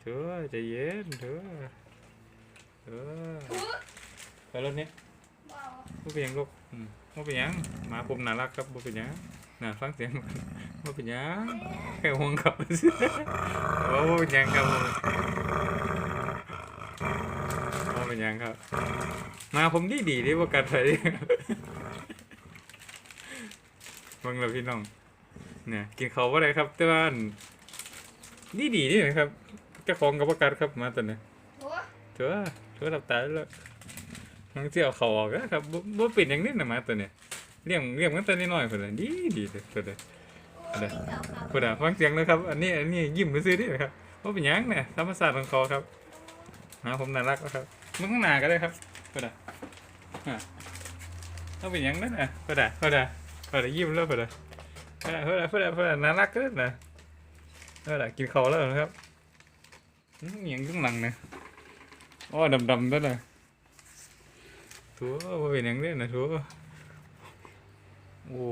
เธอใจเย็นเธอเออไปรถนี้ว้าวบ่เป็นหยังลูกอืมบ่เป็นหยังหมาผมน่ารักครับบ่เป็นหยังน่าฟังเสียงมันบ่เป็นหยังแค่ห่วงครับโอ้บ่เป็นหยังครับผมบ่เป็นหยังครับหมาผมดีดีๆเดิบ่กัดใครเบิ่งแล้วพี่น้องเนี่ยกินเขาวบ่ได้ครับแต่ว่าอันดีดีๆนี่นะครับเจ้าของก็บ่กัดครับหมาตัวนี้โอ้เถอะเถอะทับตายแล้วมันเสียวเขาออกแล้วครับบ่บ่เป็นอย่างนี้นะหมาตัวเนี้ยเลี้ยงเลี้ยงมันตัวน้อยๆพุ่นน่ะดีดีเลยตัวเด้ออะไรเจ้าครับพุ่นน่ะฟังเสียงเลยครับ อันนี้อันนี้ยิ้มซื่อๆนี่นะครับบ่เป็นหยังเนี่ยธรรมชาติของเขาครับหาผมน่ารักแล้วครับมึงข้างหน้าก็ได้ครับพุ่นน่ะอะบ่เป็นหยังนั่นน่ะพุ่นน่ะพุ่นน่ะพุ่นน่ะยิ้มแล้วพุ่นน่ะพุ่นน่ะพุ่นน่ะพุ่นน่ะพุ่นน่ะน่ารักเกินน่ะพุ่นน่ะกินข้าวแล้วนะครับ อื้อหยังข้างหลังเนี่ยอ้อดำๆนั่นน่ะถัวว่าเป็นอย่างนี้นนะถัวโอ้